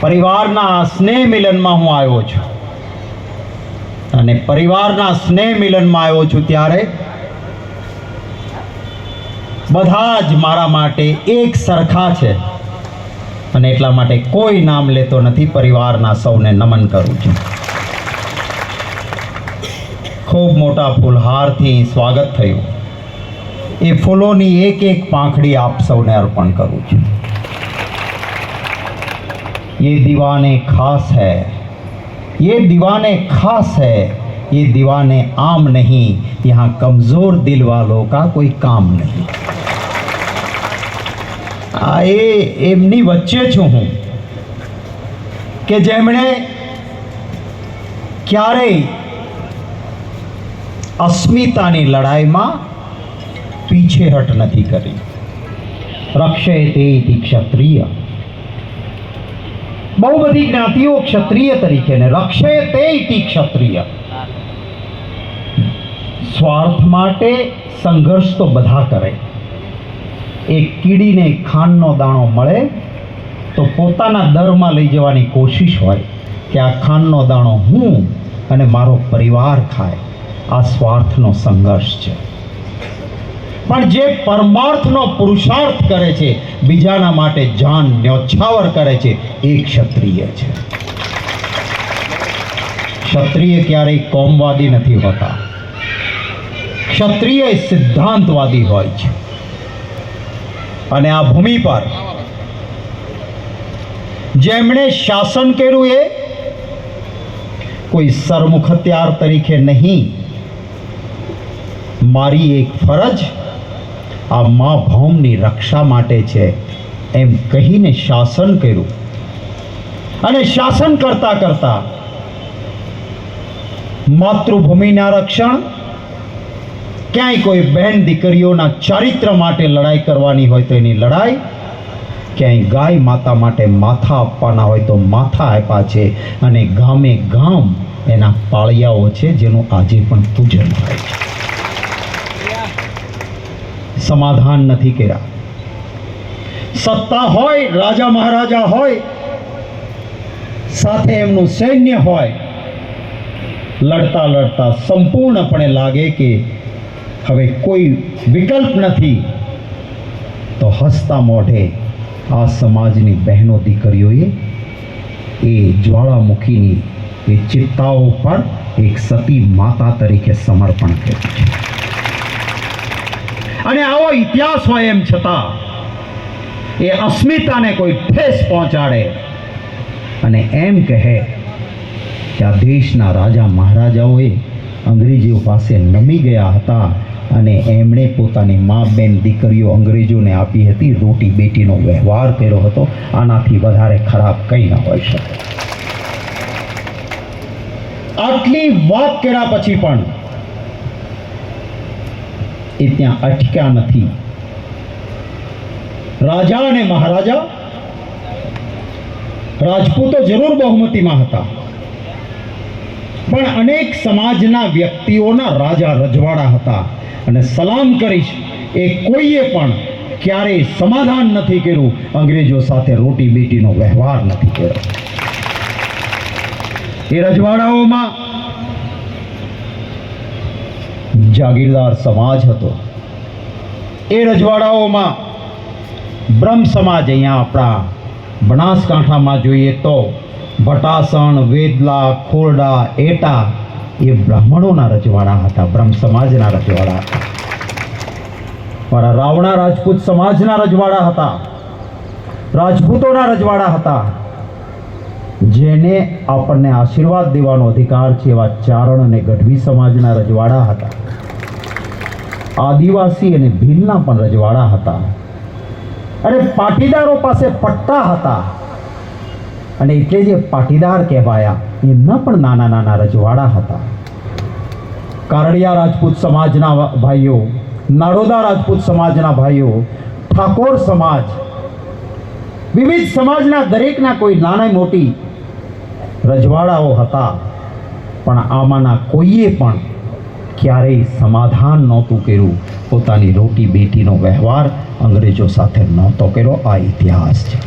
પરિવારના સ્નેહ મિલનમાં હું આવ્યો છું. અને પરિવારના સ્નેહ મિલનમાં આવ્યો છું ત્યારે બધા જ મારા માટે એક સરખા છે. અને એટલા માટે કોઈ નામ લેતો નથી પરિવારના સૌને નમન કરું છું. ખૂબ મોટા ફૂલહારથી સ્વાગત થયું. એ ફૂલોની એક એક પાંખડી આપ સૌને અર્પણ કરું છું. ये दीवाने खास है ये दीवाने खास है ये दीवाने आम नहीं यहाँ कमजोर दिल वालों का कोई काम नहीं આ એ એમની વચ્ચે છું હું કે જેમણે ક્યારેય અસ્મિતાની લડાઈમાં પીછેહટ નથી કરી રક્ષે તે ઇતિ ક્ષત્રિય બહુ બધી જ્ઞાતિઓ ક્ષત્રિય તરીકે ને રક્ષે તે ઇતિ ક્ષત્રિય. સ્વાર્થ માટે સંઘર્ષ તો બધા કરે. એક કીડીને ખાંડનો દાણો મળે તો પોતાના દરમાં લઈ જવાની કોશિશ હોય કે આ ખાંડનો દાણો હું અને મારો પરિવાર ખાય. આ સ્વાર્થનો સંઘર્ષ છે. પણ જે પરમાર્થનો પુરુષાર્થ કરે છે, બીજાના માટે જાન ન્યોછાવર કરે છે, એ ક્ષત્રિય છે. ક્ષત્રિય ક્યારેય કોમવાદી નથી હોતા. ક્ષત્રિય સિદ્ધાંતવાદી હોય છે. અને આ ભૂમિ પર જેમણે શાસન કર્યું એ કોઈ સરમુખત્યાર તરીકે નહીં. મારી એક ફરજ આ મા ભૌમની રક્ષા માટે છે એમ કહીને શાસન કર્યું. અને શાસન કરતા કરતા માતૃભૂમિના રક્ષણ, ક્યાંય કોઈ બહેન દીકરીઓના ચારિત્ર માટે લડાઈ કરવાની હોય તો એની લડાઈ, ક્યાંય ગાય માતા માટે માથા આપવાના હોય તો માથા આપ્યા છે અને ગામે ગામ એના પાળિયાઓ છે જેનું આજે પણ પૂજન થાય છે. સમાધાન નથી કર્યા. સત્તા હોય, રાજા મહારાજા હોય, સાથે એમનું સૈન્ય હોય, લડતા લડતા સંપૂર્ણપણે લાગે કે હવે કોઈ વિકલ્પ નથી, તો હસતા મોઢે આ સમાજની બહેનો દીકરીઓએ એ જ્વાળામુખીની એ ચિત્તાઓ પર એક સતી માતા તરીકે સમર્પણ કર્યું છે. અને આવો ઇતિહાસ હોય એમ છતાં, એ અસ્મિતાને કોઈ ઠેસ પહોંચાડે. અને એમ કહે કે આ દેશના રાજા મહારાજાઓએ અંગ્રેજીઓ પાસે નમી ગયા હતા અને એમણે પોતાની મા બેન દીકરીઓ અંગ્રેજોને આપી હતી રોટી બેટીનો વ્યવહાર કર્યો હતો. આનાથી વધારે ખરાબ કંઈ ન હોઈ શકે. આટલી વાત કર્યા પછી પણ એ ત્યાં અટક્યા નથી રાજા અને મહારાજા રાજપૂતો જરૂર બહુમતીમાં હતા પણ અનેક સમાજના વ્યક્તિઓના રાજા રજવાડા હતા અને સલામ કરીશ એ કોઈએ પણ ક્યારેય સમાધાન નથી કર્યું અંગ્રેજો સાથે રોટી બેટીનો વ્યવહાર નથી કર્યો એ રજવાડાઓમાં જાગીરદાર સમાજ હતો. એ રજવાડાઓમાં બ્રહ્મ સમાજ અહીંયા આપણા બનાસકાંઠામાં જોઈએ તો ભટાસણ, વેદલા, ખોરડા, એટા એ બ્રાહ્મણોના રજવાડા હતા, બ્રહ્મ સમાજના રજવાડા હતા. પણ રાવણા રાજપૂત સમાજના રજવાડા હતા. રાજપૂતોના રજવાડા હતા. જેને આપણને આશીર્વાદ દેવાનો અધિકાર છે એવા ચારણ અને ગઢવી સમાજના રજવાડા હતા. આદિવાસી અને ભીલના પણ રજવાડા હતા. અને પાટીદારો પાસે પટ્ટા હતા. અને એટલે જે પાટીદાર કહેવાયા એમના પણ નાના નાના રજવાડા હતા. કારડિયા રાજપૂત સમાજના ભાઈઓ, નાડોદા રાજપૂત સમાજના ભાઈઓ, ઠાકોર સમાજ, વિવિધ સમાજના દરેકના કોઈ નાની મોટી રજવાડાઓ હતા. પણ આમાંના કોઈએ પણ ક્યારેય સમાધાન નહોતું કર્યું. પોતાની રોટી બેટીનો વ્યવહાર અંગ્રેજો સાથે નહોતો કર્યો. આ ઇતિહાસ છે.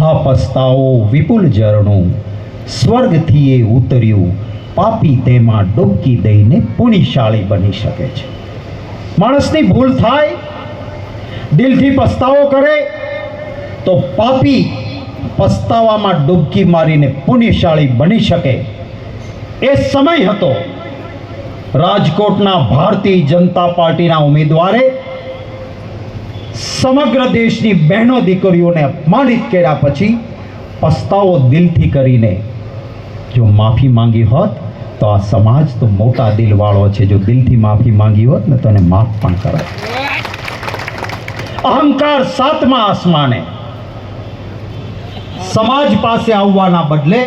હા, પસ્તાવો, વિપુલ ઝરણું સ્વર્ગથી એ ઉતર્યું. પાપી તેમાં ડૂબકી દઈને પુણ્યશાળી બની શકે છે. માણસની ભૂલ થાય, દિલથી પસ્તાવો કરે, તો પાપી પસ્તાવામાં ડૂબકી મારીને પુણ્યશાળી બની શકે. એ સમય હતો. રાજકોટના ભારતીય જનતા પાર્ટીના ઉમેદવારે સમગ્ર દેશની બહેનો દીકરીઓને અપમાનિત કર્યા પછી પસ્તાવો દિલથી કરીને, જો માફી માંગી હોત, તો આ સમાજ તો મોટા દિલવાળો છે. જો દિલથી માફી માંગી હોત ને તો એને માફ પણ કરે. અહંકાર સાતમા આસમાને સમાજ પાસે આવવાના બદલે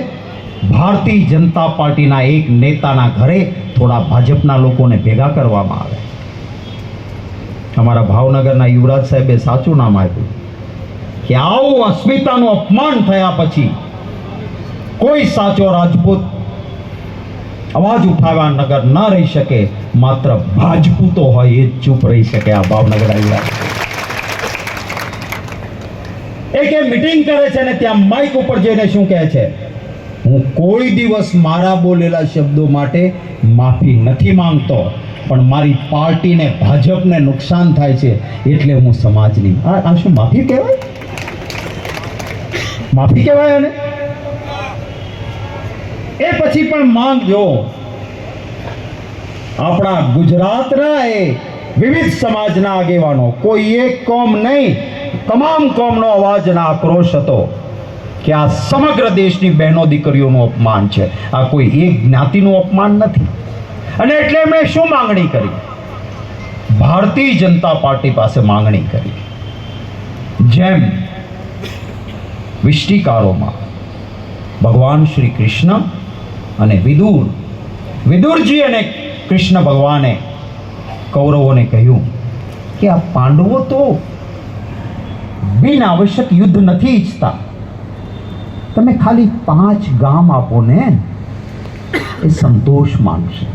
ભારતીય જનતા પાર્ટીના એક નેતાના ઘરે થોડા ભાજપના લોકોને ભેગા કરવામાં આવે અમારા ભાવનગરના યુવરાજ સાહેબે સાચું નામ આપ્યું કે આવું અસ્મિતાનું અપમાન થયા પછી કોઈ સાચો રાજપૂત અવાજ ઉઠાવવા નગર ન રહી શકે, માત્ર ભાજપૂતો હોય એ જ ચૂપ રહી શકે આ ભાવનગર યુવરાજ એક એ મિટિંગ કરે છે ને ત્યાં માઇક ઉપર જઈને શું કહે છે? હું કોઈ દિવસ મારા બોલેલા શબ્દો માટે માફી નથી માંગતો, પણ મારી પાર્ટીને, ભાજપને નુકસાન થાય છે એટલે હું સમાજની, આ શું માફી કહેવાય? માફી કહેવાય અને એ પછી પણ માંગ જો. આપણા ગુજરાતના એ વિવિધ સમાજના આગેવાનો, કોઈ એક કોમ નહીં, તમામ કોમનો અવાજના આક્રોશ હતો. કે આ સમગ્ર દેશની બહેનો દીકરીઓનું અપમાન છે. આ કોઈ એક જ્ઞાતિનું અપમાન નથી. અને એટલે એમણે શું માંગણી કરી? ભારતીય જનતા પાર્ટી પાસે માંગણી કરી. જેમ વિષ્ટિકારોમાં ભગવાન શ્રી કૃષ્ણ અને વિદુર, વિદુરજી અને કૃષ્ણ ભગવાને કૌરવોને કહ્યું કે આ પાંડવો તો બિન આવશ્યક યુદ્ધ નથી ઈચ્છતા. તમે ખાલી પાંચ ગામ આપો ને એ સંતોષ માનશે.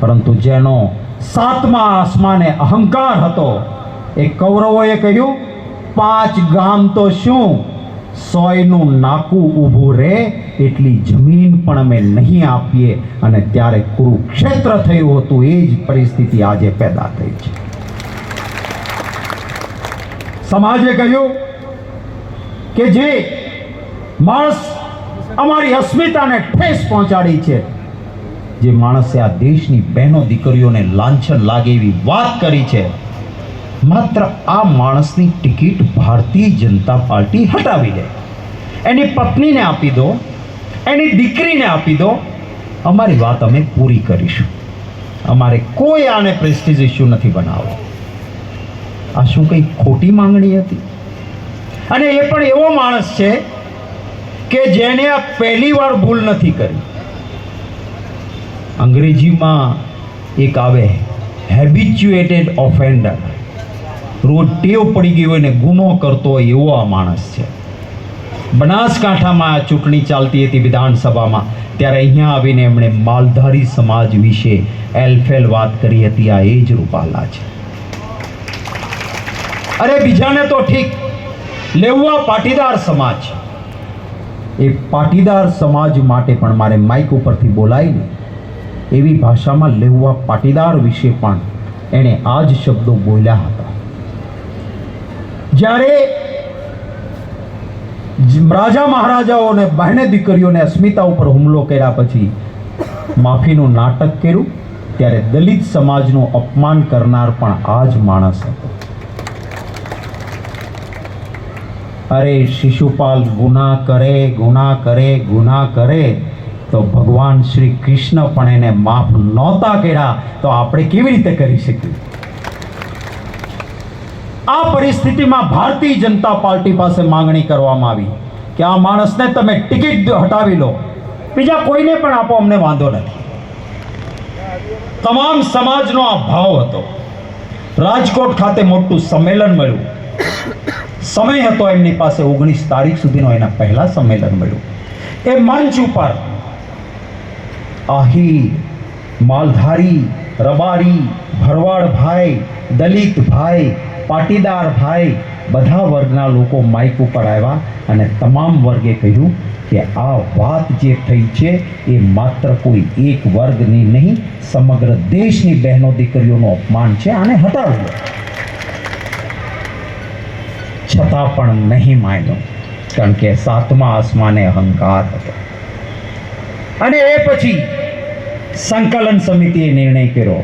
પરંતુ જેનો સાતમા આસમાને અહંકાર હતો, એ કૌરવોએ કહ્યું, પાંચ ગામ તો શું? સોયનું નાકું ઊભું રહે એટલી જમીન પણ અમે નહીં આપીએ. અને ત્યારે કુરુક્ષેત્ર થયું હતું, એ જ પરિસ્થિતિ આજે પેદા થઈ છે. સમાજે કહ્યું કે જે માણસ અમારી અસ્મિતાને ઠેસ પહોંચાડી છે. જે માણસે આ દેશની બહેનો દીકરીઓને લાંછન લાગે એવી વાત કરી છે. માત્ર આ માણસની ટિકિટ ભારતીય જનતા પાર્ટી હટાવી દે. એની પત્નીને આપી દો, એની દીકરીને આપી દો. અમારી વાત અમે પૂરી કરીશું. અમારે કોઈ આને પ્રેસ્ટીજ ઇસ્યુ નથી બનાવવો. આ શું કંઈ ખોટી માંગણી હતી? અને એ પણ એવો માણસ છે કે જેને આ પહેલી વાર ભૂલ નથી કરી. અંગ્રેજીમાં એક આવે હેબિચ્યુએટેડ ઓફેન્ડર રોજ ટેવ પડી ગઈ હોય ને ગુનો કરતો હોય એવો આ માણસ છે. બનાસકાંઠામાં આ ચૂંટણી ચાલતી હતી વિધાનસભામાં. ત્યારે અહીંયા આવીને એમણે માલધારી સમાજ વિશે એલફેલ વાત કરી હતી. આ એ જ રૂપાલા છે. અરે બીજાને તો ઠીક. લેવા પાટીદાર સમાજ. એ પાટીદાર સમાજ માટે પણ મારે માઇક ઉપરથી બોલાવીને એવી ભાષામાં લેવા પાટીદાર વિશે પણ એણે આ જ શબ્દો બોલ્યા હતા. જ્યારે રાજા મહારાજાઓને બહેને દીકરીઓને અસ્મિતા ઉપર હુમલો કર્યા પછી માફીનું નાટક કર્યું, ત્યારે દલિત સમાજનું અપમાન કરનાર પણ આ જ માણસ હતો. અરે શિશુપાલ ગુના કરે ગુના કરે ગુના કરે, તો ભગવાન શ્રી કૃષ્ણ પણ એને માફ નહોતા કર્યા. તો આપણે કેવી રીતે કરી શકીએ? આ પરિસ્થિતિમાં ભારતીય જનતા પાર્ટી પાસે માંગણી કરવામાં આવી કે આ માણસને તમે ટિકિટ હટાવી લો. બીજા કોઈને પણ આપો, અમને વાંધો નથી. તમામ સમાજનો આ ભાવ હતો. રાજકોટ ખાતે મોટું સંમેલન મળ્યું. સમય હતો એમની પાસે ઓગણીસ તારીખ સુધીનો એના પહેલા સંમેલન મળ્યું. એ મંચ ઉપર આહી માલધારી, રબારી, ભરવાડભાઈ દલિત ભાઈ પાટીદાર ભાઈ બધા વર્ગના લોકો માઇક ઉપર આવ્યા અને તમામ વર્ગે કહ્યું કે આ વાત જે થઈ છે એ માત્ર કોઈ એક વર્ગની નહીં, સમગ્ર દેશની બહેનો દીકરીઓનું અપમાન છે, આને હટાવવું છતાં પણ નહીં માન્યો, કારણ કે સાતમા આસમાને અહંકાર હતો. અને એ પછી સંકલન સમિતિએ નિર્ણય કર્યો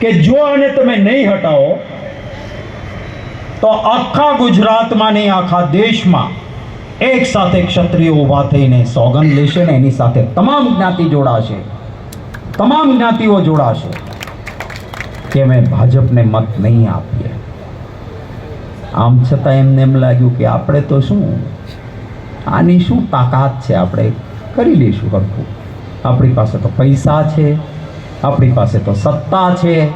કે જો આને તમે નહીં હટાવો, તો આખા ગુજરાતમાં નહીં, આખા દેશમાં એક સાથે ક્ષત્રિયો ઊભા થઈને સોગંદ લેશે ને એની સાથે તમામ જ્ઞાતિ જોડાશે. તમામ જ્ઞાતિઓ જોડાશે. કે અમે ભાજપને મત નહીં આપીએ. આમ છતાં એમને એમ લાગ્યું કે આપણે તો શું? આની શું તાકાત છે? આપણે કરી લઈશું હરખું. આપણી પાસે તો પૈસા છે, આપણી પાસે તો સત્તા છે.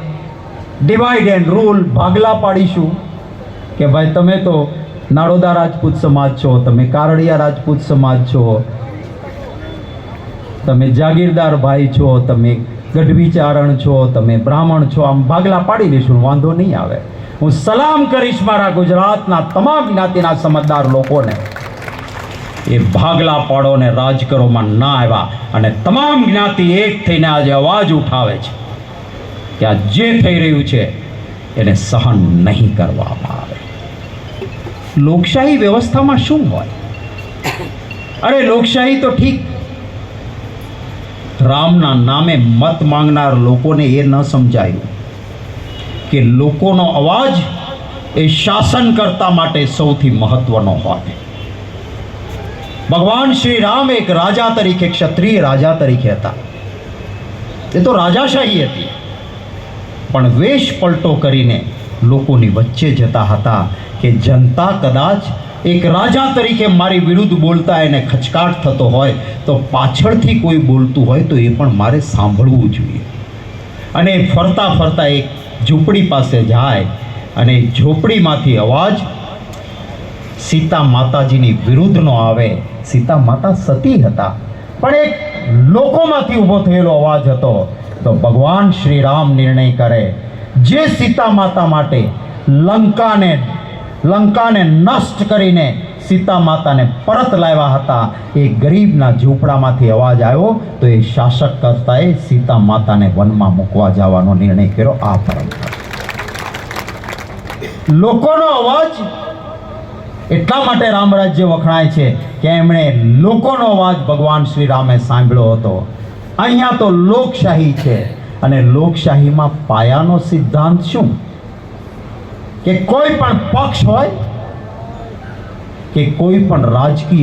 ડિવાઈડ એન્ડ રૂલ ભાગલા પાડીશું કે ભાઈ તમે તો નાડોદા રાજપૂત સમાજ છો, તમે કારડિયા રાજપૂત સમાજ છો, તમે જાગીરદાર ભાઈ છો, તમે ગઢવીચારણ છો, તમે બ્રાહ્મણ છો, આમ ભાગલા પાડી દઈશું, વાંધો નહીં આવે. હું સલામ કરીશ મારા ગુજરાતના તમામ જ્ઞાતિના સમજદાર લોકોને. એ ભાગલા પાડોને રાજકરોમાં ના આવ્યા અને તમામ જ્ઞાતિ એક થઈને આજે અવાજ ઉઠાવે છે કે આ જે થઈ રહ્યું છે, એને સહન નહીં કરવામાં આવે. લોકશાહી વ્યવસ્થામાં શું હોય? અરે, લોકશાહી તો ઠીક. રામના નામે મત માંગનાર લોકોને એ ન સમજાયું. કે લોકોનો અવાજ એ શાસનકર્તા માટે સૌથી મહત્વનો હોય. ભગવાન શ્રી રામ એક રાજા તરીકે, ક્ષત્રિય રાજા તરીકે હતા. એ તો રાજાશાહી હતી. પણ વેશ પલટો કરીને લોકોની વચ્ચે જતા હતા કે જનતા કદાચ એક રાજા તરીકે મારી વિરુદ્ધ બોલતા એને ખચકાટ થતો હોય તો પાછળથી કોઈ બોલતું હોય તો એ પણ મારે સાંભળવું જોઈએ. અને ફરતા ફરતા એક ઝૂંપડી પાસે જાય અને ઝૂંપડીમાંથી અવાજ સીતા માતાજીની વિરુદ્ધનો આવે. સીતા માતા સતી હતા, પણ એક લોકોમાંથી ઊભો થયેલો અવાજ હતો. તો ભગવાન શ્રી રામ નિર્ણય કરે, જે સીતા માતા માટે લંકાને લંકાને નષ્ટ કરીને સીતા માતાને પરત લાવ્યા હતા. એ ગરીબના ઝૂંપડામાંથી અવાજ આવ્યો તો એ શાસક કરતાએ સીતા માતાને વનમાં મૂકવા જવાનો નિર્ણય કર્યો આ પરંપરા. લોકોનો અવાજ એટલા માટે રામરાજ્ય વખણાય છે કે એમણે લોકોનો અવાજ ભગવાન શ્રી રામે સાંભળ્યો હતો. અહીંયા તો લોકશાહી છે અને લોકશાહીમાં પાયાનો સિદ્ધાંત શું? કે કોઈ પણ પક્ષ હોય કે કોઈ પણ રાજકીય